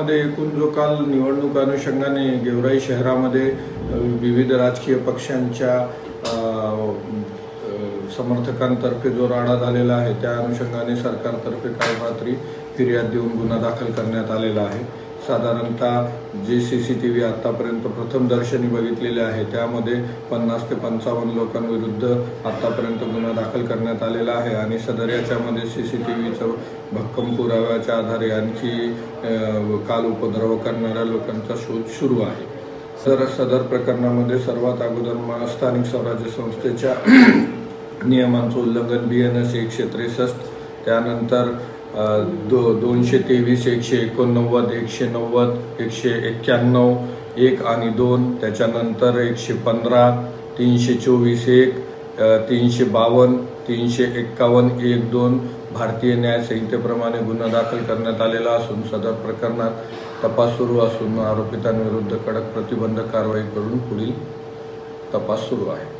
देशामध्ये एकूण जो काल निवडणूक अनुषंगाने गेवराई शहरामध्ये विविध राजकीय पक्षांच्या समर्थकांतर्फे जो राडा झालेला आहे त्या अनुषंगाने सरकारतर्फे काल रात्री फिर्याद देऊन गुन्हा दाखल करण्यात आलेला आहे. साधारणतः जे सी सी टी व्ही आत्तापर्यंत प्रथम दर्शनी बघितलेले आहे त्यामध्ये पन्नास ते पंचावन्न लोकांविरुद्ध आत्तापर्यंत गुन्हा दाखल करण्यात आलेला आहे. आणि सदर याच्यामध्ये सी सी टी व्हीचं भक्कम पुराव्याच्या आधारे आणखी काल उपद्रव करणाऱ्या लोकांचा शोध सुरू आहे. सर सदर प्रकरणामध्ये सर्वात अगोदर स्थानिक स्वराज्य संस्थेच्या नियमांचं उल्लंघन बी एन एस एकशे त्रेसष्ट त्यानंतर दो दोनशे तेवीस एकशे एकोणनव्वद एकशे नव्वद एकशे एक्क्याण्णव एक आणि दोन त्याच्यानंतर एकशे पंधरा तीनशे चोवीस एक तीनशे बावन्न तीनशे एक्कावन्न एक दोन भारतीय न्याय संहितेप्रमाणे गुन्हा दाखल करण्यात आलेला असून सदर प्रकरणात तपास सुरू असून आरोपितांविरुद्ध कडक प्रतिबंधक कारवाई करून पुढील तपास सुरू आहे.